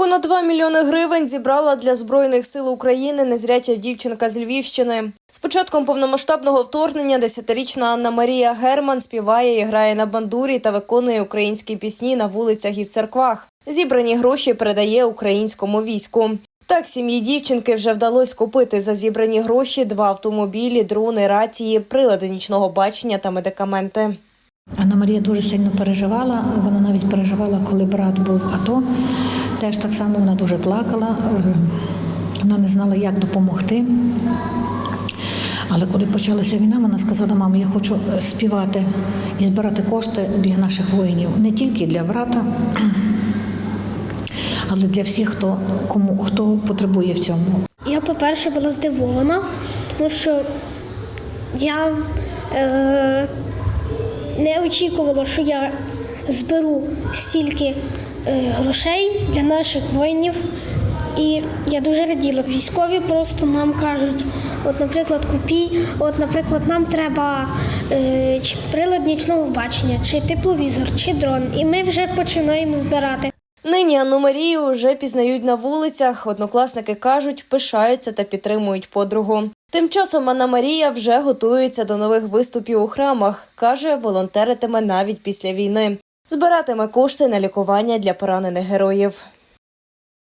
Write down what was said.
Понад 2 мільйони гривень зібрала для збройних сил України незряча дівчинка з Львівщини. З початком повномасштабного вторгнення десятирічна Анна Марія Герман співає і грає на бандурі та виконує українські пісні на вулицях і в церквах. Зібрані гроші передає українському війську. Так, сім'ї дівчинки вже вдалося купити за зібрані гроші два автомобілі, дрони, рації, прилади нічного бачення та медикаменти. Анна Марія дуже сильно переживала. Вона навіть переживала, коли брат був АТО. Теж так само вона дуже плакала. Е, Вона не знала, як допомогти. Але коли почалася війна, вона сказала, мамо, я хочу е, співати і збирати кошти для наших воїнів, не тільки для брата, але для всіх, хто кому хто потребує в цьому. Я, по-перше, була здивована, тому що я е, не очікувала, що я зберу стільки грошей для наших воїнів. І я дуже раділа. Військові просто нам кажуть, от, наприклад, купій, от, наприклад, нам треба е, прилад нічного бачення, чи тепловізор, чи дрон. І ми вже починаємо збирати. Нині Анну Марію вже пізнають на вулицях. Однокласники кажуть, пишаються та підтримують подругу. Тим часом Анна Марія вже готується до нових виступів у храмах. каже, волонтеритиме навіть після війни. Збиратиме кошти на лікування для поранених героїв.